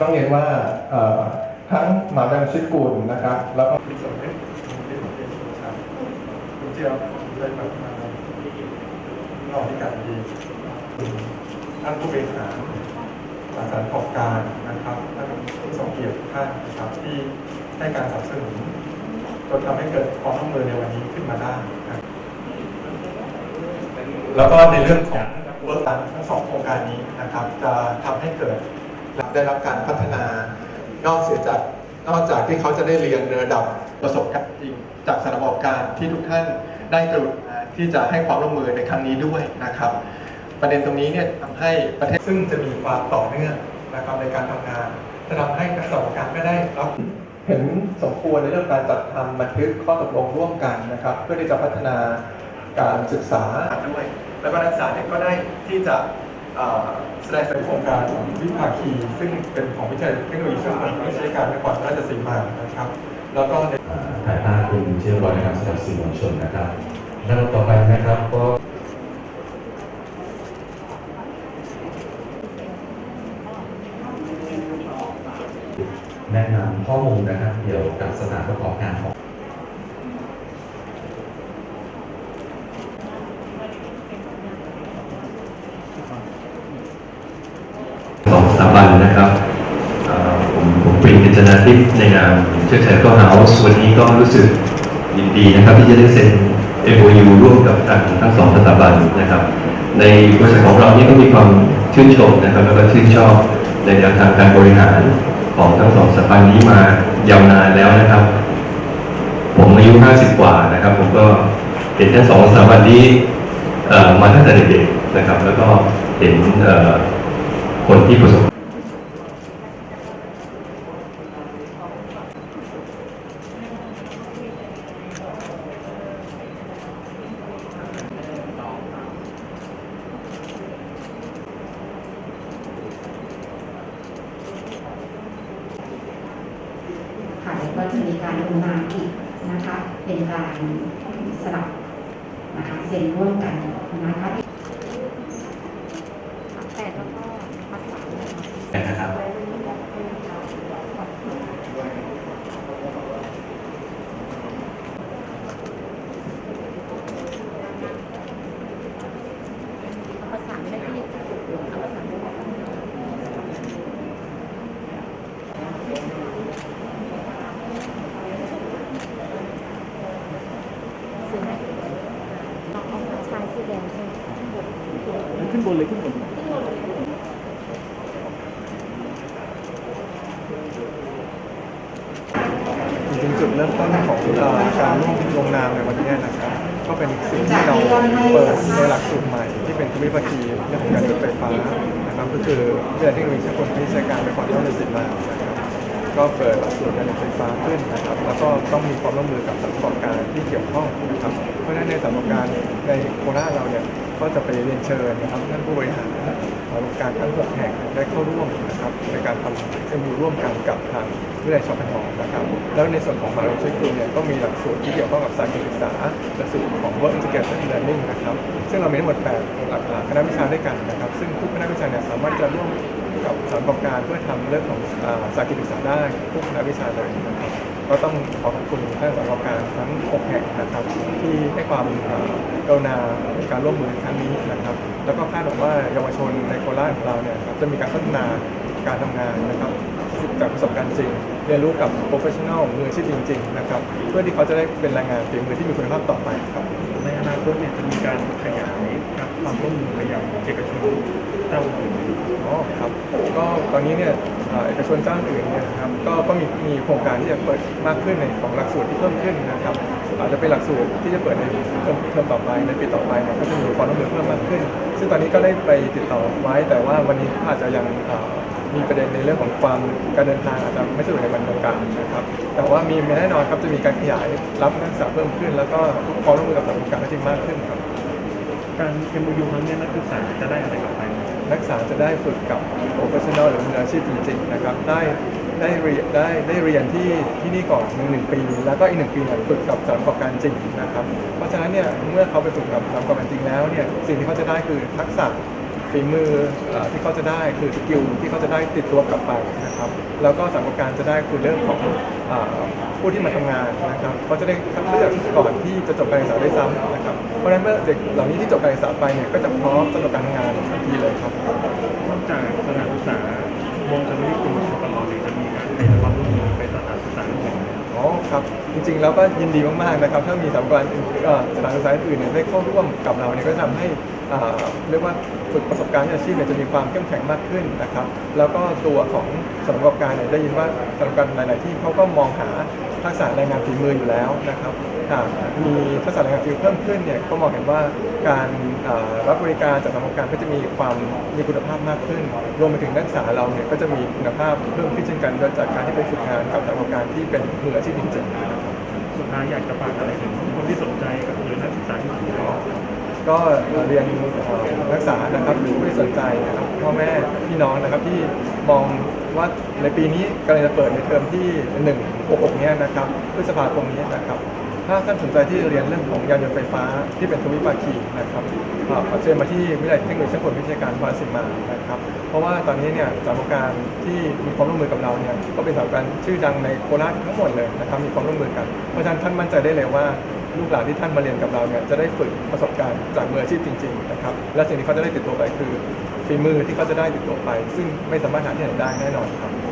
ต้องเรียนว่าทั้งหมาวิทยาลัยชิดกุลนะครับ แล้วก็มีส่วนที่ที่ผมเป็นครับคุณเจียวได้แบบมานอกที่การดีท่านผู้บริหารอาจารย์ประกอบการนะครับท่านผู้ทรงเกียรติท่านนะครับที่ให้การสนับสนุนจนทำให้เกิดความร่วมมือในวันนี้ขึ้นมาได้นะแล้วก็ในเรื่องของเวิร์กทั้งสองโครงการนี้นะครับ จะทำให้เกิด ได้รับการพัฒนานอกเสียจากนอกจากที่เขาจะได้เรียนระดับประสบการณ์จริง จากสถานประกอบการที่ทุกท่านได้กรุณาที่จะให้ความร่วมมือในครั้งนี้ด้วยนะครับ ประเด็นตรงนี้เนี่ยทำให้ประเทศซึ่งจะมีความต่อเนื่องนะครับในการทำงาน จะทำให้นักสบการไม่ได้รับเห็นสมควรในเรื่องการจัดทำบันทึกข้อตกลงร่วมกันนะครับ เพื่อที่จะพัฒนาการศึกษาด้วย แล้วก็นักศึกษาเนี่ยก็ได้ที่จะ แสดงเป็นโครงการวิภาคี ซึ่งเป็นของวิจัยเทคโนโลยีเชื่อมโยงวิชาการนครราชสีมานะครับ แล้วก็ในถ่ายภาพเป็นที่เรียบร้อยนะครับสำหรับสื่อมวลชนนะครับแล้วต่อไปนะครับก็แนะนำข้อมูลนะครับเกี่ยวกับสถานประกอบการของ สองสถาบันนะครับเอ่อผม ผมปรินกิจนาทิพย์ในนามเชิดชัยก็เฮาส์วันนี้ก็รู้สึกยินดีนะครับ ที่จะได้เซ็น MOU ร่วมกับทางทั้งสองสถาบันนะครับ ในบริษัทของเรานี่ก็มีความชื่นชมนะครับแล้วก็ชื่นชอบในแนวทางการบริหารของทั้งสองสถาบันนี้มายาวนานแล้วนะครับ ผมอายุ 50 กว่านะครับ ผมก็เห็นทั้งสองสถาบันนี้มาตั้งแต่เด็กๆนะครับ แล้วก็เห็นคนที่ประสบ ค่ะแล้วก็ จะมีการลงนามอีกนะคะ เป็นการสลับนะคะเซ็นร่วมกันนะคะ แต่แล้วก็ภาษา นะครับ ภาษาไม่ได้ที่เอาภาษาไม่ได้ซื้อไหมลองเอาผ้าชายสีแดงใช่ไหม ขึ้นบนเลยขึ้นบนจริงๆจุดเริ่มต้นของการร่วมลงนามในวันนี้นะครับ ก็เป็นสิ่งที่เราเปิดในหลักสูตรใหม่ ที่เป็นทวิภาคีเรื่องของการรถไฟฟ้านะครับก็คือเรื่อเทคโนโลยีเฉพาะที่ใช้การไปก่อนที่เราจะสิทธิ์มานะครับก็เปิดหลักสูตรการรถไฟฟ้าขึ้นนะครับ แล้วก็ต้องมีความร่วมมือกับสถานประกอบการที่เกี่ยวข้องนะครับ เพราะฉะนั้นในสถานประกอบการในโคราชเราเนี่ยก็จะไปเรียนเชิญนะครับท่านผู้บริหารสถานประกอบการทั้งหกแห่งได้เข้าร่วมนะครับในการทำเอ็มร่วมกันกับทางวิทยาลัยชอปทนะครับ แล้วในส่วนของมหาวิทยาลัยกรุงเนี่ยก็มีหลักสูตรที่เกี่ยวข้องกับสายการศึกษาหลักสูตรของ Work Integration Learning นะครับซึ่งเรามีทั้งหมด8หลักคณะวิชาด้วยกันนะครับ ซึ่งทุกคณะวิชาเนี่ยสามารถจะร่วมกับสถานประกอบการเพื่อทำเรื่องของสายการศึกษาได้ทุกคณะวิชาเลยนะครับ ก็ต้องขอขอบคุณท่านสถานประกอบการทั้ง6แห่งนะครับที่ให้ความอ่ากรุณาในการร่วมมือในครั้งนี้นะครับ แล้วก็คาดหวังว่าเยาวชนในโคราชของเราเนี่ยจะมีการพัฒนาการทำงานนะครับจากประสบการณ์จริง เรียนรู้กับโปรเฟชชั่นอลมืออาชีพจริง ๆ นะครับ เพื่อที่เขาจะได้เป็นแรงงานฝีมือที่มีคุณภาพต่อไปครับในอนาคตเนี่ยจะมีการขยาย ความร่วมมือไปยังเอกชนเจ้าอื่นอ๋อครับก็ตอนนี้เนี่ยเอกชนเจ้าอื่นเนี่ยนะครับก็ก็มีมีโครงการที่จะเปิดมากขึ้นในของหลักสูตรที่เพิ่มขึ้นนะครับอาจจะเป็นหลักสูตรที่จะเปิดในเทอมเทอมต่อไปในปีต่อไปเนี่ยก็จะมีความร่วมมือเพิ่มมากขึ้น ซึ่งตอนนี้ก็ได้ไปติดต่อไว้ แต่ว่าวันนี้อาจจะยังมีประเด็นในเรื่องของความการเดินทางอาจจะไม่สะดวกในวันดังกลาวนะครับ แต่ว่ามีแน่นอนครับจะมีการขยายรับนักศึกษาเพิ่มขึ้น แล้วก็ความร่วมมือกับสถานประกอบการที่มากขึ้นครับ การเอ็มยูครั้งนี้นักศึกษาจะได้อะไรกลับไป นักศึกษาจะได้ฝึกกับโปรเฟชชั่นอลหรือมืออาชีพจริงๆนะครับได้ได้เรียนได้ได้เรียนที่ที่นี่ก่อนหนึ่งหนึ่งปี แล้วก็อีกหนึ่งปีเนี่ยฝึกกับสถานประกอบการจริงนะครับ เพราะฉะนั้นเนี่ยเมื่อเขาไปฝึกกับสถานประกอบการจริงแล้วเนี่ยสิ่งที่เขาจะได้คือทักษะ ฝีมือเอ่อที่เขาจะได้คือสกิลที่เขาจะได้ติดตัวกลับไปนะครับ แล้วก็สำหรับการจะได้คือเรื่องของเอ่อผู้ที่มาทำงานนะครับเขาจะได้คัดเลือกก่อนที่จะจบการศึกษาได้วยซ้ำนะครับ เพราะฉะนั้นเมื่อเด็กเหล่านี้ที่จบการศึกษาไปเนี่ยก็จะพร้อมสำหรับการทำงานทันทีเลยครับนอกจากสถานศึกษาวงจะไม่ได้กลุ่มตลอดหรือจะมีการให้ความร่วมมือไปสถานศึกษาอื่นอ๋อครับจริงๆแล้วก็ยินดีมากๆนะครับถ้ามีสถาบันอื่นเอ่อสถานศึกษาอื่นเนี่ยได้เข้าร่วมกับเราเนี่ยก็จะทำให้อ่าเรียกว่า ฝึกประสบการณ์วิชาชีพเนี่ยจะมีความเข้มแข็งมากขึ้นนะครับ แล้วก็ตัวของสถานประกการเนี่ยได้ยินว่าสถานประกอบการหลาย ๆ ที่เขาก็มองหาทักษะแรงงานฝีมืออยู่แล้วนะครับหากมีทักษะแรงงานฝีมือเพิ่มขึ้นเนี่ยก็มองเห็นว่าการรับบริการจากสถานประกอบการก็จะมีความมีคุณภาพมากขึ้น รวมไปถึงนักศึกษาเราเนี่ยก็จะมีคุณภาพเพิ่มขึ้นเช่นกันจากการที่ไปฝึกงานกับสถานประกอบการที่เป็นมืออาชีพจริงๆนะครับสุดท้ายอยากจะฝากอะไรถึงคนที่สนใจกับหรือนักศึกษาที่สนใจ ก็เรียนเอ่อนักษานะครับหรือผู้ที่สนใจนะครับพ่อแม่พี่น้องนะครับที่มองว่าในปีนี้กำลังจะเปิดในเทอมที่1 6 6เนี้ยนะครับพฤษภาคมนี้นะครับ ถ้าท่านสนใจที่เรียนเรื่องของยานยนต์ไฟฟ้าที่เป็นทวิภาคีนะครับขอเชิญมาที่วิทยาลัยเทคโนโลยีช่างกลวิทยาการพรสิมานะครับ เพราะว่าตอนนี้เนี่ยสถานประการที่มีความร่วมมือกับเราเนี่ยก็เป็นสถานประกอบการชื่อดังในโคราชทั้งหมดเลยนะครับมีความร่วมมือกันเพราะฉะนั้นท่านมั่นใจได้เลยว่า ลูกหลานที่ท่านมาเรียนกับเราเนี่ยจะได้ฝึกประสบการณ์จากมืออาชีพจริงๆนะครับและสิ่งที่เขาจะได้ติดตัวไปคือฝีมือที่เขาจะได้ติดตัวไป ซึ่งไม่สามารถหาที่ไหนได้แน่นอนครับ